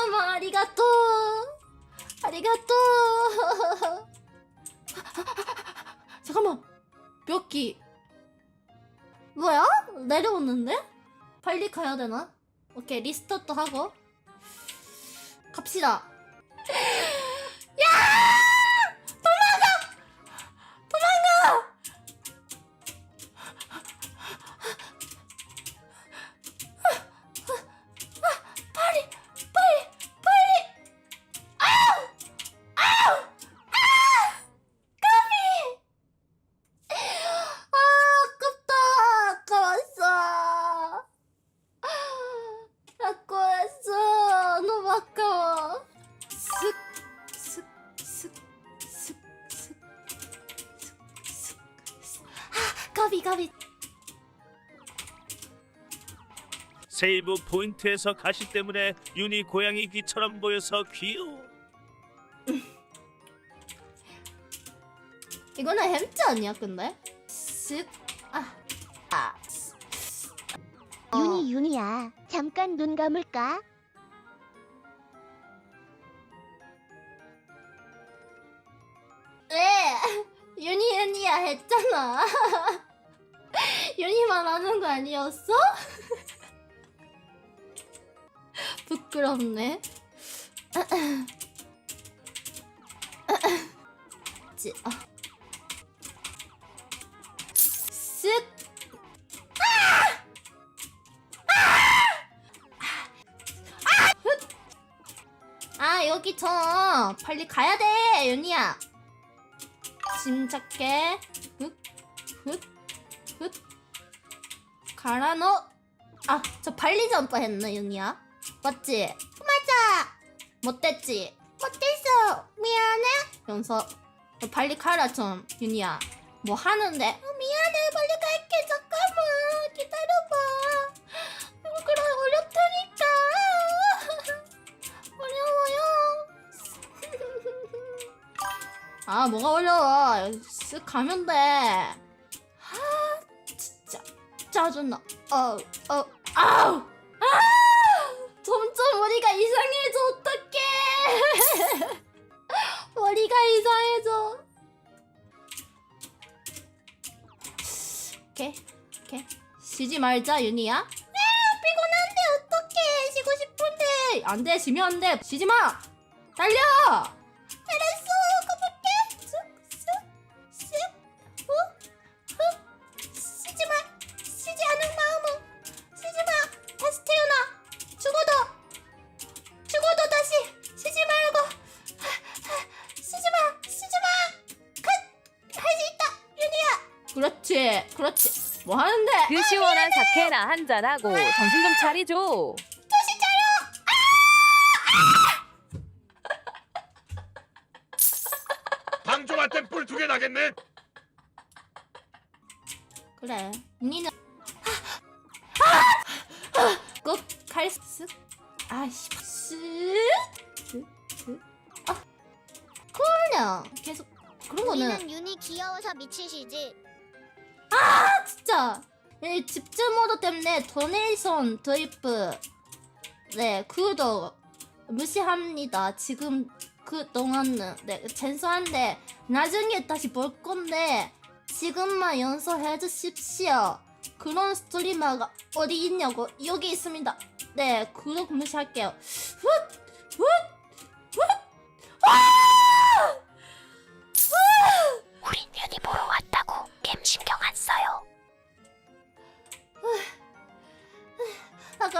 様ありがとうありがとう 잠깐만 몇 기? 뭐야? 내려오는데? 빨리 가야 되나? 오케이 리스타트 하고 갑시다 아 까비 까비 세이브 포인트에서 가시 때문에 윤희 고양이 귀처럼 보여서 귀여워. 이거는 햄찌 아니야 근데? 쓱 아. 아. 어. 윤희 윤희야 잠깐 눈 감을까? 왜? 윤희 윤희야 했잖아. 윤희만 하는 거 아니었어? 부끄럽네. 지, 아. 쓱. 아 여기 저 빨리 가야 돼 윤희야. 침착해. 가라 너. 아, 저 발리 점프 했네, 윤이야. 맞지? 맞아. 못됐지? 못됐어. 미안해. 연서, 너 빨리 가라 좀, 윤이야. 뭐 하는데? 어, 미안해. 빨리 갈게. 잠깐만. 기다려봐. 어, 그래, 어렵다니까. 어려워요. 아 뭐가 어려워 쓱 가면 돼 짜 짜증나. 어우 어. 아우! 아! 점점 머리가 이상해져. 어떡해. 머리가 이상해져. 오케이 오케이. 쉬지 말자 윤희야. 아 피곤한데 어떡해. 쉬고 싶은데. 안 돼 쉬면 안 돼. 쉬지 마. 달려. 알았어 가 그렇지 그렇지. 뭐 하는데? 그 시원한 사케나 한잔 하고 정신 좀 차리죠. 정신 차려. 방종한테 뿔두개 나겠네. 그래 윤희는 꼭갈 쓱 아씨 쓱쓱쓱 아! 그냥 계속 그런 거는 우리는 윤희 귀여워서 미치시지 진짜. 이 집중 모드 때문에 도네이션 도입부. 네 그도 무시합니다. 지금 그 동안은. 네 죄송한데 나중에 다시 볼 건데 지금만 연습해 주십시오. 그런 스트리머가 어디 있냐고. 여기 있습니다. 네 구독 무시할게요. 우린